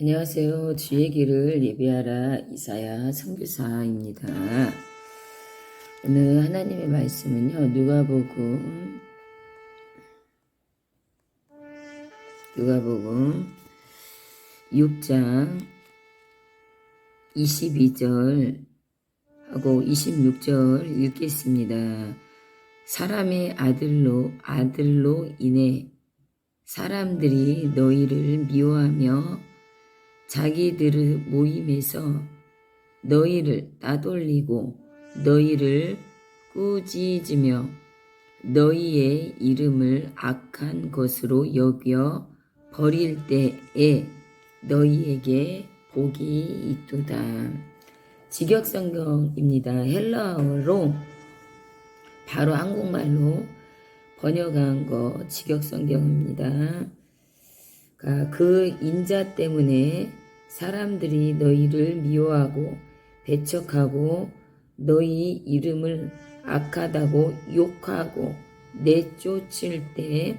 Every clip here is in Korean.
안녕하세요. 주의 길을 예비하라 이사야 선교사입니다. 오늘 하나님의 말씀은요. 누가복음 누가복음 6장 22절 하고 26절 읽겠습니다. 사람의 아들로 아들로 인해 사람들이 너희를 미워하며 자기들의 모임에서 너희를 따돌리고 너희를 꾸짖으며 너희의 이름을 악한 것으로 여겨 버릴 때에 너희에게 복이 있도다. 직역성경입니다. 헬라어로 바로 한국말로 번역한 거 직역성경입니다. 그 인자 때문에 사람들이 너희를 미워하고 배척하고 너희 이름을 악하다고 욕하고 내쫓을 때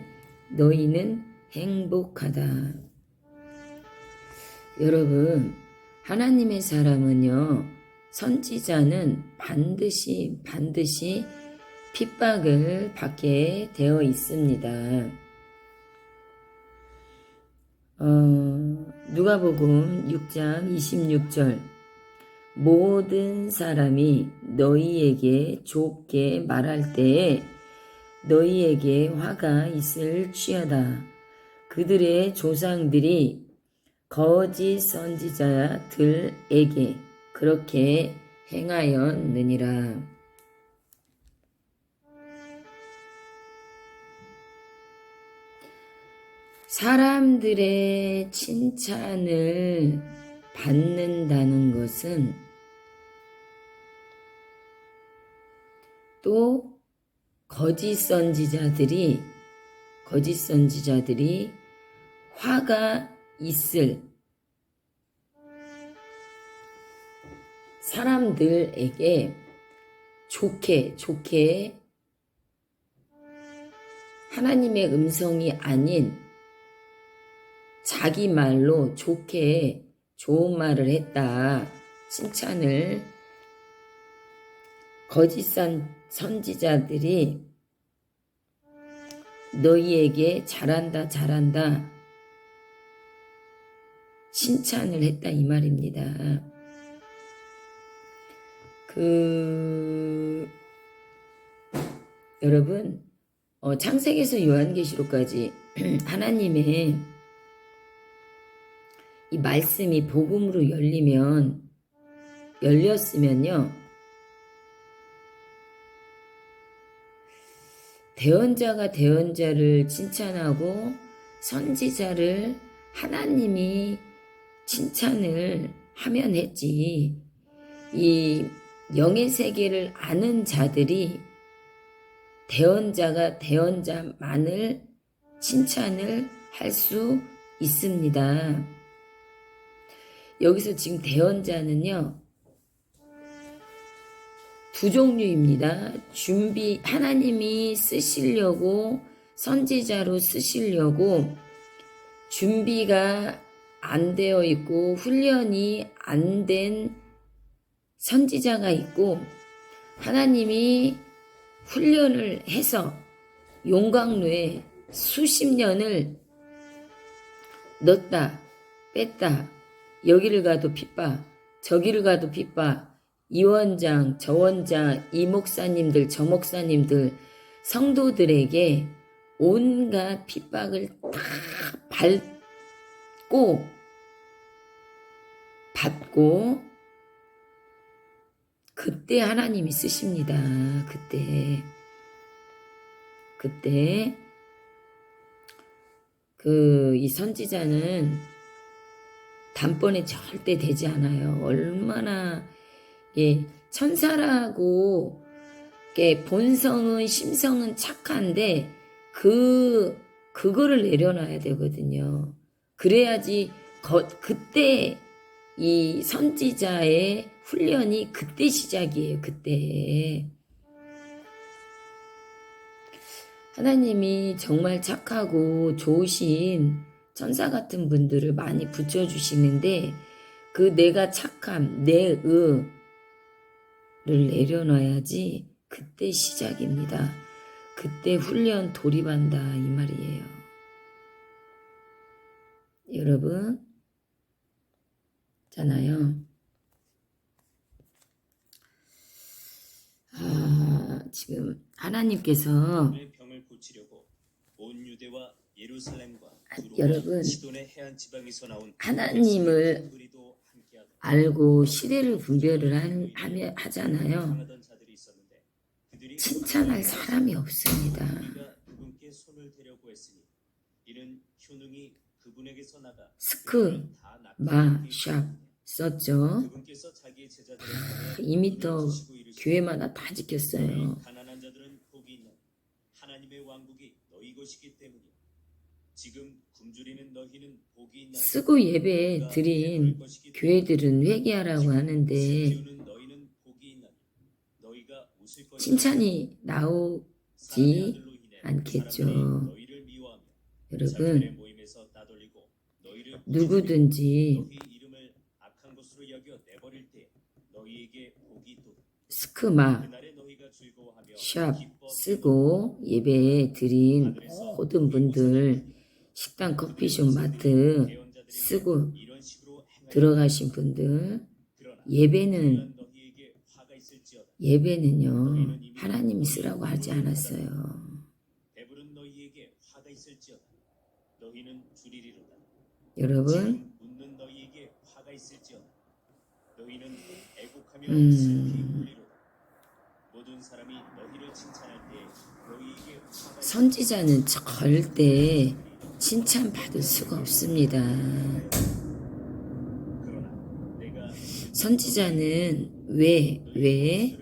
너희는 행복하다. 여러분, 하나님의 사람은요, 선지자는 반드시, 반드시 핍박을 받게 되어 있습니다. 어, 누가복음 6장 26절 모든 사람이 너희에게 좋게 말할 때에 너희에게 화가 있을지어다. 그들의 조상들이 거짓 선지자들에게 그렇게 행하였느니라. 사람들의 칭찬을 받는다는 것은 또 거짓 선지자들이 거짓 선지자들이 화가 있을 사람들에게 좋게 좋게 하나님의 음성이 아닌 자기 말로 좋게 좋은 말을 했다. 칭찬을 거짓선 선지자들이 너희에게 잘한다 잘한다 칭찬을 했다 이 말입니다. 그 여러분 어, 창세기에서 요한계시록까지 하나님의 이 말씀이 복음으로 열리면 열렸으면요. 대언자가 대언자를 칭찬하고 선지자를 하나님이 칭찬을 하면 했지. 이 영의 세계를 아는 자들이 대언자가 대언자만을 칭찬을 할 수 있습니다. 여기서 지금 대언자는요, 두 종류입니다. 준비, 하나님이 쓰시려고, 선지자로 쓰시려고 준비가 안 되어 있고, 훈련이 안 된 선지자가 있고, 하나님이 훈련을 해서 용광로에 수십 년을 넣었다, 뺐다, 여기를 가도 핍박, 저기를 가도 핍박, 이 원장, 저 원장, 이 목사님들, 저 목사님들, 성도들에게 온갖 핍박을 다 밟고, 받고, 그때 하나님이 쓰십니다. 그때. 그때, 그, 이 선지자는 단번에 절대 되지 않아요. 얼마나 예, 천사라고 예, 본성은 심성은 착한데 그 그거를 내려놔야 되거든요. 그래야지 거, 그때 이 선지자의 훈련이 그때 시작이에요. 그때 하나님이 정말 착하고 좋으신 천사 같은 분들을 많이 붙여주시는데 그 내가 착함, 내 의를 내려놔야지 그때 시작입니다. 그때 훈련 돌입한다 이 말이에요. 여러분, 잖아요. 아, 지금 하나님께서 병을 고치려고 온 유대와 여러분, 해안 지방에서 나온 하나님을. 알고 시대를 분별을 한- 하며 하잖아요. 칭찬할 사람이 없습니다. 스크, 마, 샵. 썼죠. 제자들을 2미터 교회마다 다 지켰어요. 있는 하나님의 왕국이 너희 것이기 때문이 쓰고 예배 드린 교회들은 회개하라고 하는데. 칭찬이 나오지 않겠죠. 자기들의 여러분 누구든지. 스크마 샵 쓰고 예배 드린 모든 분들 식당 커피숍 마트 쓰고 들어가신 분들 예배는. 예배는요 하나님이 쓰라고 하지 않았어요. 여러분 음. 선지자는 절대 칭찬받을 수가 없습니다. 선지자는 왜, 왜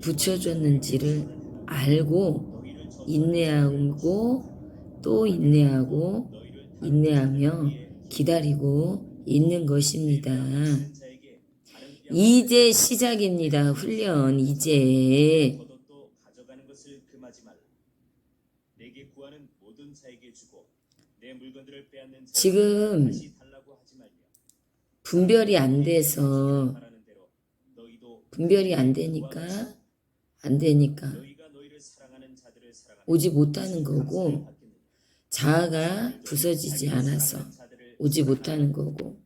붙여줬는지를 알고 인내하고 또 인내하고 인내하며 기다리고 있는 것입니다. 이제 시작입니다. 훈련, 이제. 지금 분별이 안 돼서, 분별이 안 되니까, 안 되니까 오지 못하는 거고. 자아가 부서지지 않아서 오지 못하는 거고,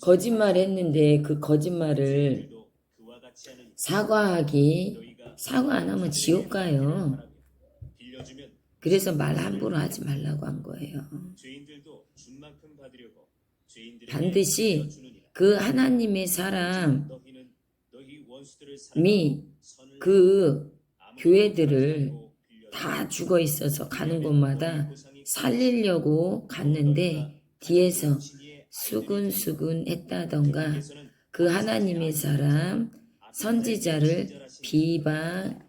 거짓말 했는데 그 거짓말을 사과하기, 사과 안 하면 지옥 가요. 그래서 말 함부로 하지 말라고 한 거예요. 반드시. 그 하나님의 사람, 너희는 너희 원수들을 미, 선을 그 교회들을 다 죽어 있어서 가는 곳마다 살리려고 갔는데 뒤에서 수근수근 했다던가 그 하나님의 사람 선지자를 비방했다던가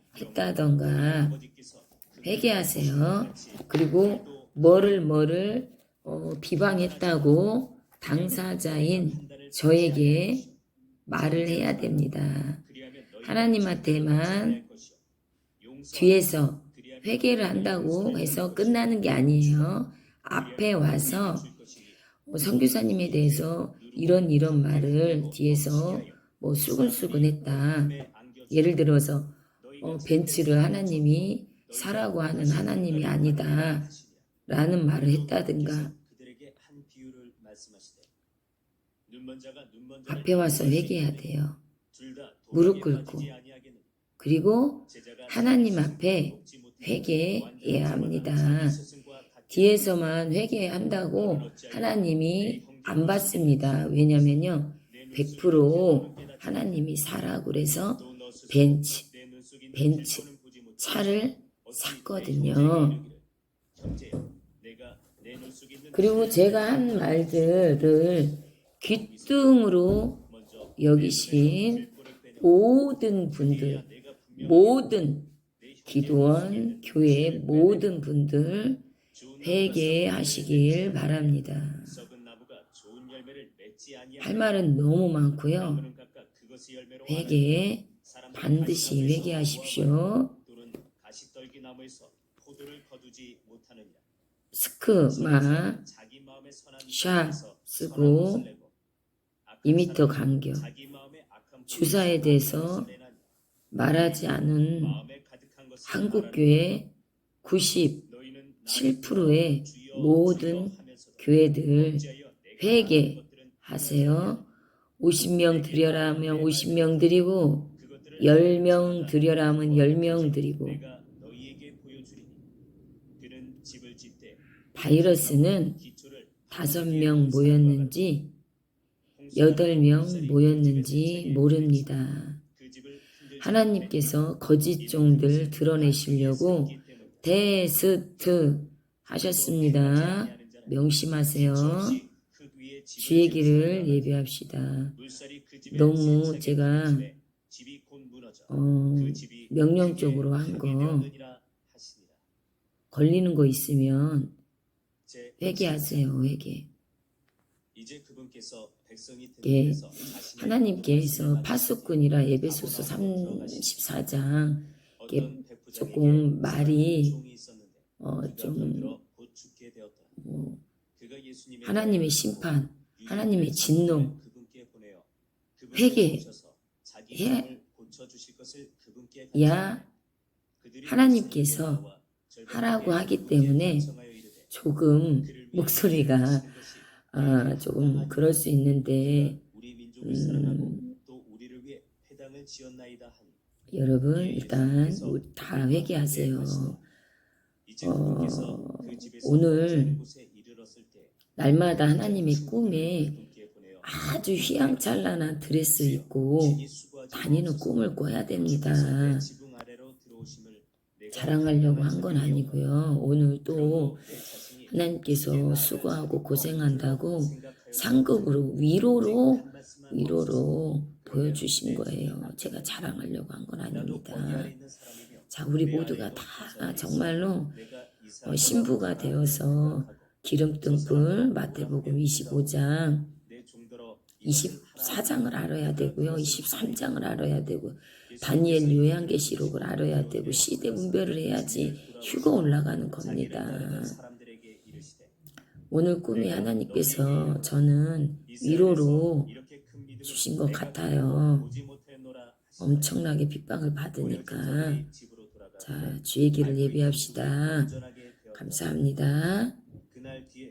회개하세요. 그리고 뭐를 뭐를 어, 비방했다고 당사자인 저에게 말을 해야 됩니다. 하나님한테만 뒤에서 회개를 한다고 해서 끝나는 게 아니에요. 앞에 와서 어, 선교사님에 대해서 이런 이런 말을 뒤에서 뭐 수근수근했다. 예를 들어서 어, 벤츠를 하나님이 사라고 하는 하나님이 아니다. 라는 말을 했다든가 앞에 와서 회개해야 돼요. 무릎 꿇고. 그리고 하나님 앞에 회개해야 합니다. 뒤에서만 회개한다고 하나님이 안 받습니다. 왜냐면요. 100% 하나님이 사라고 그래서 벤츠, 벤츠 차를 샀거든요. 그리고 제가 한 말들을 귀뚱으로 여기신 모든 분들, 모든 기도원 교회 모든 분들 회개하시길 바랍니다. 할 말은 너무 많고요. 회개 반드시 회개하십시오. 스크마 샤 쓰고 선한 것을 내고 악한 2미터 사람은 간격 주사에 대해서 말하지 않은 한국교회 97%의 모든 교회들 회개 하세요. 50명 드려라 하면 50명 드리고 10명 드려라 하면 10명 드리고 바이러스는 기초를 다섯 명 모였는지 여덟 명 모였는지 모릅니다. 하나님께서 거짓 종들 드러내시려고 데스트 하셨습니다. 명심하세요. 주의 길을 예배합시다. 너무 제가 어, 명령적으로 한 거 걸리는 거 있으면 회개하세요. 회개. 예, 하나님께서 파수꾼이라 에베소서 34장 이게 어떤 백부장에게 조금 말이 어, 좀. 뭐, 하나님의 심판, 하나님의 진노, 회개, 예. 야, 하나님께서 하라고 하기 때문에 조금 목소리가 아, 조금 그럴 수 있는데 음, 여러분 일단 다 회개하세요. 어, 그 집에서 오늘 날마다 하나님의 꿈에 아주 휘황찬란한 드레스 입고 다니는. 꿈을 꿔야 됩니다. 자랑하려고 한 건 아니고요. 오늘 또 그러므로 내 자신이 하나님께서 수고하고 고생한다고 상급으로 위로로 위로로 보여주신 거예요. 제가 자랑하려고 한 건 아닙니다. 자, 우리 내 모두가 다 부자가 정말로 어, 신부가 되어서 기름등불 마태복음 25장 내 종들어 24장을 알아야 되고요. 23장을 알아야 되고 다니엘 요양계시록을 알아야 되고 시대 분별을 해야지 휴가 올라가는 겁니다. 오늘 꿈이 하나님께서 저는 위로로 주신 것 같아요. 엄청나게 핍박을 받으니까 자 주의 길을 예비합시다. 감사합니다. 그날 뒤에